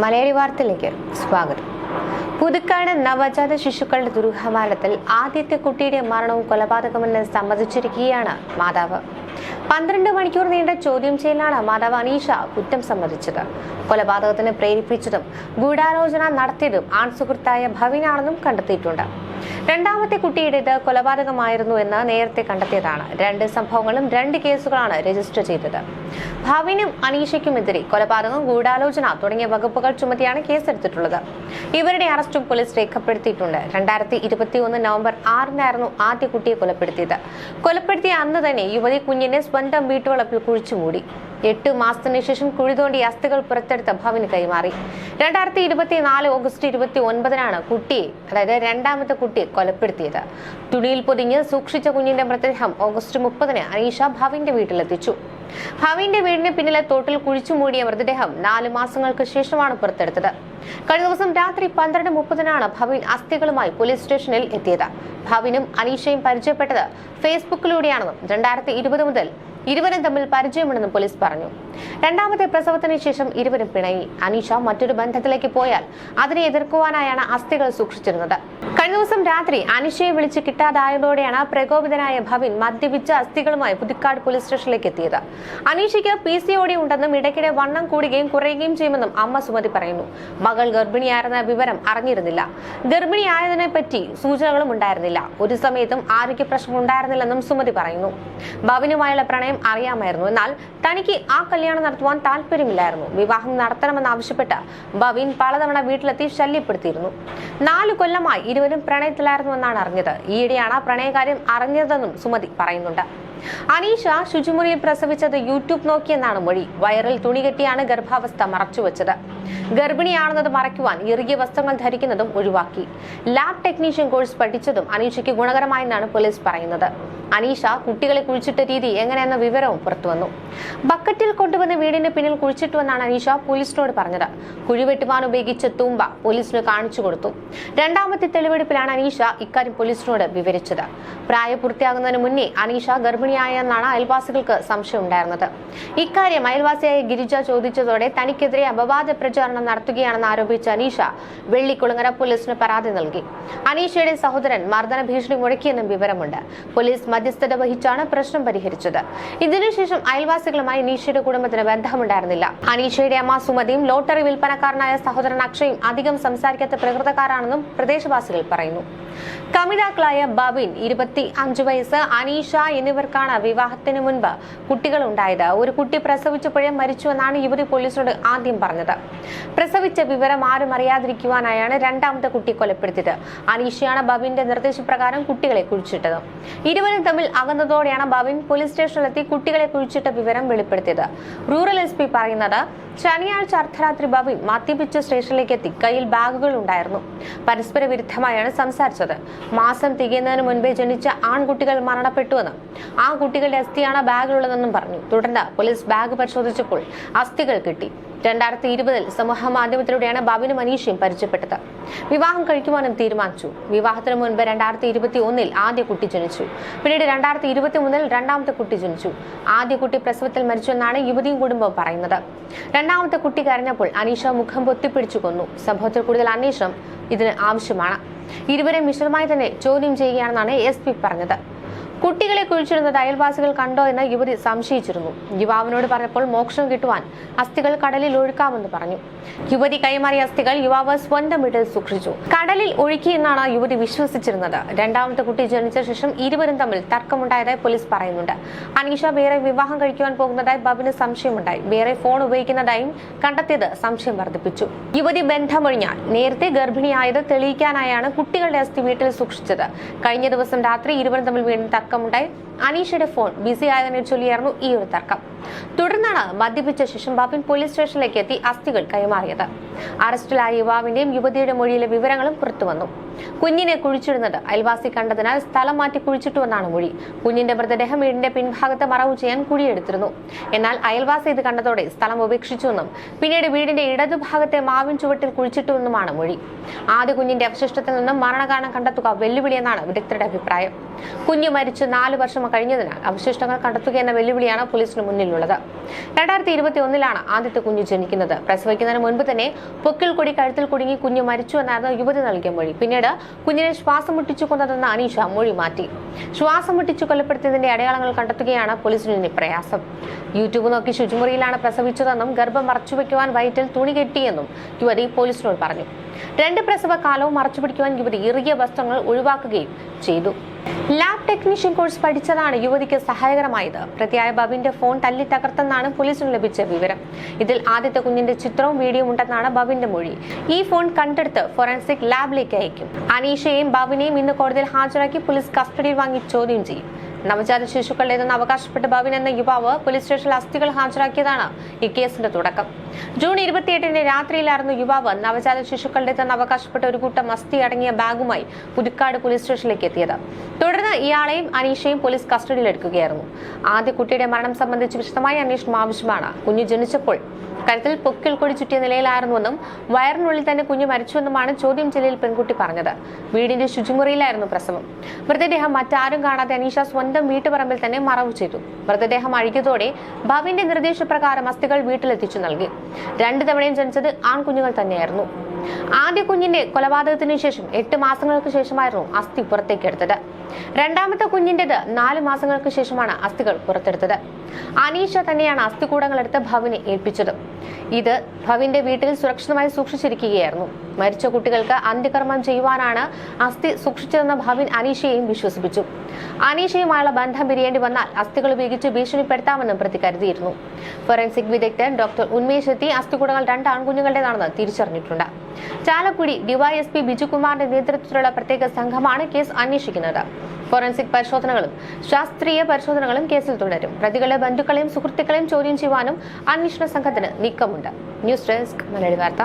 മലയാളി വാർത്തയിലേക്ക് സ്വാഗതം. പുതുക്കാട് നവജാത ശിശുക്കളുടെ ദുരൂഹമാനത്തിൽ ആദ്യത്തെ കുട്ടിയുടെ മരണവും കൊലപാതകമെന്ന് സമ്മതിച്ചിരിക്കുകയാണ് മാതാവ്. പന്ത്രണ്ട് മണിക്കൂർ നീണ്ട ചോദ്യം ചെയ്യലാണ് മാതാവ് അനീഷ കുറ്റം സമ്മതിച്ചത്. കൊലപാതകത്തിന് പ്രേരിപ്പിച്ചതും ഗൂഢാലോചന നടത്തിയതും ആൺസുഹൃത്തായ ഭവിനാണെന്നും കണ്ടെത്തിയിട്ടുണ്ട്. രണ്ടാമത്തെ കുട്ടിയുടേത് കൊലപാതകമായിരുന്നു എന്ന് നേരത്തെ കണ്ടെത്തിയതാണ്. രണ്ട് സംഭവങ്ങളും രണ്ട് കേസുകളാണ് രജിസ്റ്റർ ചെയ്തത്. ഭാവിനും അനീഷയ്ക്കുമെതിരെ കൊലപാതകം ഗൂഢാലോചന തുടങ്ങിയ വകുപ്പുകൾ ചുമത്തിയാണ് കേസെടുത്തിട്ടുള്ളത്. ഇവരുടെ അറസ്റ്റും പോലീസ് രേഖപ്പെടുത്തിയിട്ടുണ്ട്. രണ്ടായിരത്തി ഇരുപത്തി ഒന്ന് നവംബർ ആറിനായിരുന്നു ആദ്യ കുട്ടിയെ കൊലപ്പെടുത്തിയത്. കൊലപ്പെടുത്തിയ അന്ന് തന്നെ യുവതി കുഞ്ഞിനെ സ്വന്തം വീട്ടുവളപ്പിൽ കുഴിച്ചുമൂടി എട്ട് മാസത്തിന് ശേഷം കുഴി തോണ്ടി അസ്ഥികൾ പുറത്തെടുത്ത ഭവന് കൈമാറി. രണ്ടായിരത്തി ഇരുപത്തിനാല് ഓഗസ്റ്റ് ഇരുപത്തി ഒൻപതിനാണ് കുട്ടിയെ അതായത് രണ്ടാമത്തെ കുട്ടിയെ കൊലപ്പെടുത്തിയത്. തുണിയിൽ പൊതിഞ്ഞ് സൂക്ഷിച്ച കുഞ്ഞിന്റെ മൃതദേഹം ഓഗസ്റ്റ് മുപ്പതിന് അനീഷ ഭവിന്റെ വീട്ടിലെത്തിച്ചു. ഭവിന്റെ വീടിന് പിന്നിലെ തോട്ടിൽ കുഴിച്ചു മൂടിയ മൃതദേഹം നാല് മാസങ്ങൾക്ക് ശേഷമാണ് പുറത്തെടുത്തത്. കഴിഞ്ഞ ദിവസം രാത്രി പന്ത്രണ്ട് മുപ്പതിനാണ് ഭവിൻ അസ്ഥികളുമായി പോലീസ് സ്റ്റേഷനിൽ എത്തിയത്. ഭവിനും അനീഷയും പരിചയപ്പെട്ടത് ഫേസ്ബുക്കിലൂടെയാണെന്നും രണ്ടായിരത്തി ഇരുപത് മുതൽ ഇരുവരും തമ്മിൽ പരിചയമുണ്ടെന്ന് പോലീസ് പറഞ്ഞു. രണ്ടാമത്തെ പ്രസവത്തിന് ശേഷം ഇരുവരും പിണങ്ങി. അനീഷ മറ്റൊരു ബന്ധത്തിലേക്ക് പോയാൽ അതിനെ എതിർക്കുവാനായാണ് അസ്ഥികൾ സൂക്ഷിച്ചിരുന്നത്. കഴിഞ്ഞ ദിവസം രാത്രി അനീഷയെ വിളിച്ച് കിട്ടാതായതോടെയാണ് പ്രകോപിതനായ ഭവിൻ മദ്യപിച്ച അസ്ഥികളുമായി പുതുക്കാട് പോലീസ് സ്റ്റേഷനിലേക്ക് എത്തിയത്. അനീഷയ്ക്ക് പി സി ഒ ഡി ഉണ്ടെന്നും ഇടയ്ക്കിടെ വണ്ണം കൂടുകയും കുറയുകയും ചെയ്യുമെന്നും അമ്മ സുമതി പറയുന്നു. മകൾ ഗർഭിണിയായിരുന്ന വിവരം അറിഞ്ഞിരുന്നില്ല. ഗർഭിണിയായതിനെ പറ്റി സൂചനകളും ഉണ്ടായിരുന്നില്ല. ഒരു സമയത്തും ആരോഗ്യ പ്രശ്നം ഉണ്ടായിരുന്നില്ലെന്നും സുമതി പറയുന്നു. ഭവിനുമായുള്ള പ്രണയം അറിയാമായിരുന്നു. എന്നാൽ തനിക്ക് ആ കല്യാണം നടത്തുവാൻ താല്പര്യമില്ലായിരുന്നു. വിവാഹം നടത്തണമെന്നാവശ്യപ്പെട്ട് ബവീൻ പലതവണ വീട്ടിലെത്തി ശല്യപ്പെടുത്തിയിരുന്നു. നാലു കൊല്ലമായി ഇരുവരും പ്രണയത്തിലായിരുന്നുവെന്നാണ് അറിഞ്ഞത്. ഈയിടെയാണ് പ്രണയകാര്യം അറിഞ്ഞതെന്നും സുമതി പറയുന്നുണ്ട്. അനീഷ ശുചിമുറിയിൽ പ്രസവിച്ചത് യൂട്യൂബ് നോക്കിയെന്നാണ് മൊഴി. വയറിൽ തുണി കെട്ടിയാണ് ഗർഭാവസ്ഥ മറച്ചുവെച്ചത്. ഗർഭിണിയാണെന്നത് മറയ്ക്കുവാൻ ഇറുകിയ വസ്ത്രങ്ങൾ ധരിക്കുന്നതും ഒഴിവാക്കി. ലാബ് ടെക്നീഷ്യൻ കോഴ്സ് പഠിച്ചതും അനീഷയ്ക്ക് ഗുണകരമായെന്നാണ് പോലീസ് പറയുന്നത്. അനീഷ കുട്ടികളെ കുഴിച്ചിട്ട രീതി എങ്ങനെയെന്ന വിവരവും പുറത്തുവന്നു. ബക്കറ്റിൽ കൊണ്ടുവന്ന് വീടിന് പിന്നിൽ കുഴിച്ചിട്ടുവെന്നാണ് അനീഷ പോലീസിനോട് പറഞ്ഞത്. കുഴിവെട്ടുവാൻ ഉപയോഗിച്ച തൂമ്പ പോലീസിന് കാണിച്ചു കൊടുത്തു. രണ്ടാമത്തെ തെളിവെടുപ്പിലാണ് അനീഷ ഇക്കാര്യം പോലീസിനോട് വിവരിച്ചത്. പ്രായപൂർത്തിയാകുന്നതിന് മുന്നേ അനീഷ ഗർഭിണിയായെന്നാണ് അയൽവാസികൾക്ക് സംശയം ഉണ്ടായിരുന്നത് ഇക്കാര്യം അയൽവാസിയായ ഗിരിജ ചോദിച്ചതോടെ തനിക്കെതിരെ അപവാദ പ്രചാരണം നടത്തുകയാണെന്ന് ആരോപിച്ച അനീഷ വെള്ളിക്കുളങ്ങര പോലീസിന് പരാതി നൽകി. അനീഷയുടെ സഹോദരൻ മർദ്ദന ഭീഷണി മുഴക്കിയെന്നും വിവരമുണ്ട്. പോലീസ് മധ്യസ്ഥത വഹിച്ചാണ് പ്രശ്നം പരിഹരിച്ചത്. ഇതിനുശേഷം അയൽവാസികളുമായി അനീഷയുടെ കുടുംബത്തിന് ബന്ധമുണ്ടായിരുന്നില്ല. അനീഷയുടെ അമ്മ സുമതിയും ലോട്ടറി വിൽപ്പനക്കാരനായ സഹോദരൻ അക്ഷയും അധികം സംസാരിക്കാത്ത പ്രകൃതക്കാരാണെന്നും പ്രദേശവാസികൾ പറയുന്നു. കമിതാക്കളായ ബബിൻ ഇരുപത്തി അഞ്ച് വയസ്സ് അനീഷ എന്നിവർക്കാണ് വിവാഹത്തിന് മുൻപ് കുട്ടികൾ ഉണ്ടായത് ഒരു കുട്ടി പ്രസവിച്ചപ്പോഴേ മരിച്ചു എന്നാണ് യുവതി പോലീസിനോട് ആദ്യം പറഞ്ഞത്. പ്രസവിച്ച വിവരം ആരും അറിയാതിരിക്കുവാനായാണ് രണ്ടാമത്തെ കുട്ടി കൊലപ്പെടുത്തിയത്. അനീഷയാണ് ബബിന്റെ നിർദ്ദേശപ്രകാരം കുട്ടികളെ കുഴിച്ചിട്ടത്. ഇരുവരും തമ്മിൽ അകന്നതോടെയാണ് ബബിൻ പോലീസ് സ്റ്റേഷനിലെത്തി കുട്ടികളെ കുഴിച്ചിട്ട വിവരം വെളിപ്പെടുത്തിയത്. റൂറൽ എസ് പി പറയുന്നത് ശനിയാഴ്ച അർദ്ധരാത്രി ബബിൻ മദ്യപിച്ച സ്റ്റേഷനിലേക്ക് എത്തി. കയ്യിൽ ബാഗുകൾ ഉണ്ടായിരുന്നു. പരസ്പര വിരുദ്ധമായാണ് സംസാരിച്ചത്. മാസം തികയുന്നതിന് മുൻപേ ജനിച്ച ആൺകുട്ടികൾ മരണപ്പെട്ടുവെന്നും. ആ കുട്ടികളുടെ അസ്ഥിയാണ് ബാഗിലുള്ളതെന്നും പറഞ്ഞു. തുടർന്ന് പോലീസ് ബാഗ് പരിശോധിച്ചപ്പോൾ അസ്ഥികൾ കിട്ടി. രണ്ടായിരത്തി ഇരുപതിൽ സമൂഹ മാധ്യമത്തിലൂടെയാണ് ബാബിനും അനീഷയും പരിചയപ്പെട്ടത്. വിവാഹം കഴിക്കുവാനും തീരുമാനിച്ചു. വിവാഹത്തിന് മുൻപ് രണ്ടായിരത്തി ഇരുപത്തി ഒന്നിൽ ആദ്യ കുട്ടി ജനിച്ചു. പിന്നീട് രണ്ടായിരത്തി ഇരുപത്തി മൂന്നിൽ രണ്ടാമത്തെ കുട്ടി ജനിച്ചു. ആദ്യ കുട്ടി പ്രസവത്തിൽ മരിച്ചുവെന്നാണ് യുവതിയും കുടുംബവും പറയുന്നത്. രണ്ടാമത്തെ കുട്ടി കരഞ്ഞപ്പോൾ അനീഷ മുഖം പൊത്തിപ്പിടിച്ചു കൊന്നു. സംഭവത്തിൽ കൂടുതൽ അന്വേഷണം ഇതിന് ആവശ്യമാണ്. ഇരുവരെ മിശ്രമായി തന്നെ ചോദ്യം ചെയ്യുകയാണെന്നാണ് എസ് പി പറഞ്ഞത്. കുട്ടികളെ കുഴിച്ചിരുന്നത് അയൽവാസികൾ കണ്ടോ എന്ന് യുവതി സംശയിച്ചിരുന്നു. യുവാവിനോട് പറഞ്ഞപ്പോൾ മോക്ഷം കിട്ടുവാൻ അസ്ഥികൾ കടലിൽ ഒഴുക്കാമെന്ന് പറഞ്ഞു. യുവതി കൈമാറിയ അസ്ഥികൾ യുവാവ് സ്വന്തം വീട്ടിൽ സൂക്ഷിച്ചു. കടലിൽ ഒഴുക്കിയെന്നാണ് യുവതി വിശ്വസിച്ചിരുന്നത്. രണ്ടാമത്തെ കുട്ടി ജനിച്ച ശേഷം ഇരുവരും തമ്മിൽ തർക്കമുണ്ടായതായി പോലീസ് പറയുന്നുണ്ട്. അനീഷ വേറെ വിവാഹം കഴിക്കുവാൻ പോകുന്നതായി ബബിന് സംശയമുണ്ടായി. വേറെ ഫോൺ ഉപയോഗിക്കുന്നതായും കണ്ടെത്തിയത് സംശയം വർദ്ധിപ്പിച്ചു. യുവതി ബന്ധമൊഴിഞ്ഞാൽ നേരത്തെ ഗർഭിണിയായത് തെളിയിക്കാനായാണ് കുട്ടികളുടെ അസ്ഥി വീട്ടിൽ സൂക്ഷിച്ചത്. കഴിഞ്ഞ ദിവസം രാത്രി ഇരുവരും തമ്മിൽ വീണ്ടും തർക്കമുണ്ടായി. അനീഷയുടെ ഫോൺ ബിസി ആയതിനെ ചൊല്ലിയായിരുന്നു ഈ ഒരു തർക്കം. തുടർന്നാണ് മദ്യപിച്ച ശേഷം ബാബിൻ പോലീസ് സ്റ്റേഷനിലേക്ക് എത്തി അസ്ഥികൾ കൈമാറിയത്. അറസ്റ്റിലായ യുവാവിന്റെയും യുവതിയുടെ മൊഴിയിലെ വിവരങ്ങളും പുറത്തുവന്നു കുഞ്ഞിനെ കുഴിച്ചിടുന്നത് അയൽവാസി കണ്ടതിനാൽ സ്ഥലം മാറ്റി കുഴിച്ചിട്ടുവെന്നാണ് മൊഴി. കുഞ്ഞിന്റെ മൃതദേഹം വീടിന്റെ പിൻഭാഗത്ത് മറവ് ചെയ്യാൻ കുഴിയെടുത്തിരുന്നു എന്നാൽ അയൽവാസി ഇത് കണ്ടതോടെ സ്ഥലം ഉപേക്ഷിച്ചുവെന്നും പിന്നീട് വീടിന്റെ ഇടതുഭാഗത്തെ മാവിൻ ചുവട്ടിൽ കുഴിച്ചിട്ടുവെന്നുമാണ് മൊഴി. ആദ്യ കുഞ്ഞിന്റെ അവശിഷ്ടത്തിൽ നിന്നും മരണകാരണം കണ്ടെത്തുക വെല്ലുവിളിയെന്നാണ് വിദഗ്ധരുടെ അഭിപ്രായം. കുഞ്ഞ് മരിച്ചു നാലു വർഷം കഴിഞ്ഞതിനാൽ അവശിഷ്ടങ്ങൾ കണ്ടെത്തുക എന്ന വെല്ലുവിളിയാണ് പോലീസിന് മുന്നിലുള്ളത്. കസ്റ്റഡിയിലുള്ളത് രണ്ടായിരത്തി ഇരുപത്തി ഒന്നിലാണ് ആദ്യത്തെ കുഞ്ഞു ജനിക്കുന്നത്. പ്രസവിക്കുന്നതിന് മുൻപ് തന്നെ പൊക്കിൽ കൊടി കഴുത്തിൽ കുടുങ്ങി കുഞ്ഞു മരിച്ചു എന്നായിരുന്നു യുവതി നൽകിയ മൊഴി. പിന്നീട് കുഞ്ഞിനെ ശ്വാസം മുട്ടിച്ചു കൊന്നതെന്ന് അനീഷ മൊഴി മാറ്റി. ശ്വാസം മുട്ടിച്ചു കൊലപ്പെടുത്തിയതിന്റെ അടയാളങ്ങൾ കണ്ടെത്തുകയാണ് പോലീസിന് പ്രയാസം. യൂട്യൂബ് നോക്കി ശുചിമുറിയിലാണ് പ്രസവിച്ചതെന്നും ഗർഭം മറച്ചുവെക്കുവാൻ വയറ്റിൽ തുണി കെട്ടിയെന്നും യുവതി പോലീസിനോട് പറഞ്ഞു. രണ്ട് പ്രസവ കാലവും മറച്ചുപിടിക്കുവാൻ യുവതി ഇറുകിയ വസ്ത്രങ്ങൾ ഒഴിവാക്കുകയും ചെയ്തു. ലാബ് ടെക്നീഷ്യൻ കോഴ്സ് പഠിച്ചതാണ് യുവതിക്ക് സഹായകരമായത്. പ്രതിയായ ബബിന്റെ ഫോൺ തല്ലി തകർത്തെന്നാണ് പോലീസിന് ലഭിച്ച വിവരം. ഇതിൽ ആദ്യത്തെ കുഞ്ഞിന്റെ ചിത്രവും വീഡിയോയും ഉണ്ടെന്നാണ് ബബിന്റെ മൊഴി. ഈ ഫോൺ കണ്ടെടുത്ത് ഫോറൻസിക് ലാബിലേക്ക് അയക്കും. അനീഷയെയും ബബിനെയും ഇന്ന് കോടതിയിൽ ഹാജരാക്കി പോലീസ് കസ്റ്റഡിയിൽ വാങ്ങി ചോദ്യം ചെയ്യും. നവജാത ശിശുക്കളുടേതെന്ന് അവകാശപ്പെട്ട ബബിൻ എന്ന യുവാവ് പോലീസ് സ്റ്റേഷനിൽ അസ്ഥികൾ ഹാജരാക്കിയതാണ് ഈ കേസിന്റെ തുടക്കം. ജൂൺ ഇരുപത്തിയെട്ടിന് രാത്രിയിലായിരുന്നു യുവാവ് നവജാത ശിശുക്കളുടെ തന്നെ അവകാശപ്പെട്ട ഒരു കൂട്ടം അസ്ഥി അടങ്ങിയ ബാഗുമായി പുതുക്കാട് പോലീസ് സ്റ്റേഷനിലേക്ക് എത്തിയത്. തുടർന്ന് ഇയാളെയും അനീഷയും പോലീസ് കസ്റ്റഡിയിലെടുക്കുകയായിരുന്നു. ആദ്യ കുട്ടിയുടെ മരണം സംബന്ധിച്ച് വിശദമായ അന്വേഷണം ആവശ്യമാണ്. കുഞ്ഞു ജനിച്ചപ്പോൾ കരുത്തിൽ പൊക്കിൽ കൊടി ചുറ്റിയ നിലയിലായിരുന്നുവെന്നും വയറിനുള്ളിൽ തന്നെ കുഞ്ഞു മരിച്ചുവെന്നുമാണ് ചോദ്യം ചെയ്യലിൽ പെൺകുട്ടി പറഞ്ഞത്. വീടിന്റെ ശുചിമുറിയിലായിരുന്നു പ്രസവം. മൃതദേഹം മറ്റാരും കാണാതെ അനീഷ സ്വന്തം വീട്ടുപറമ്പിൽ തന്നെ മറവ് ചെയ്തു. മൃതദേഹം അഴുകിയതോടെ ഭവിന്റെ നിർദ്ദേശപ്രകാരം അസ്ഥികൾ വീട്ടിലെത്തിച്ചു നൽകി. രണ്ടു തവണയും ജനിച്ചത് ആൺകുഞ്ഞുങ്ങൾ തന്നെയായിരുന്നു. ആദ്യ കുഞ്ഞിന്റെ കൊലപാതകത്തിനു ശേഷം എട്ട് മാസങ്ങൾക്ക് ശേഷമായിരുന്നു അസ്ഥി പുറത്തേക്ക് എടുത്തത് രണ്ടാമത്തെ കുഞ്ഞിന്റേത് നാല് മാസങ്ങൾക്ക് ശേഷമാണ് അസ്ഥികൾ പുറത്തെടുത്തത്. അനീഷ തന്നെയാണ് അസ്ഥികൂടങ്ങൾ എടുത്ത് ഭവിനെ ഏൽപ്പിച്ചത്. ഇത് ഭവിന്റെ വീട്ടിൽ സുരക്ഷിതമായി സൂക്ഷിച്ചിരിക്കുകയായിരുന്നു. മരിച്ച കുട്ടികൾക്ക് അന്ത്യകർമ്മം ചെയ്യുവാനാണ് അസ്ഥി സൂക്ഷിച്ചതെന്ന ഭവിൻ അനീഷയെയും വിശ്വസിപ്പിച്ചു. അനീഷയുമായുള്ള ബന്ധം പിരിയേണ്ടി വന്നാൽ അസ്ഥികൾ ഉപയോഗിച്ച് ഭീഷണിപ്പെടുത്താമെന്നും പ്രതി കരുതിയിരുന്നു. ഫോറൻസിക് വിദഗ്ധൻ ഡോക്ടർ ഉന്മേഷ് എത്തി അസ്ഥികൂടങ്ങൾ രണ്ട് ആൺകുഞ്ഞുങ്ങളുടേതാണെന്ന് തിരിച്ചറിഞ്ഞിട്ടുണ്ട്. ചാലക്കുടി ഡിവൈഎസ്പി ബിജുകുമാറിന്റെ നേതൃത്വത്തിലുള്ള പ്രത്യേക സംഘമാണ് കേസ് അന്വേഷിക്കുന്നത്. ഫോറൻസിക് പരിശോധനകളും ശാസ്ത്രീയ പരിശോധനകളും കേസിൽ തുടരും. പ്രതികളുടെ ബന്ധുക്കളെയും സുഹൃത്തുക്കളെയും ചോദ്യം ചെയ്യുവാനും അന്വേഷണ സംഘത്തിന് നീക്കമുണ്ട്. ന്യൂസ് ഡെസ്ക് മലയാളി വാർത്ത.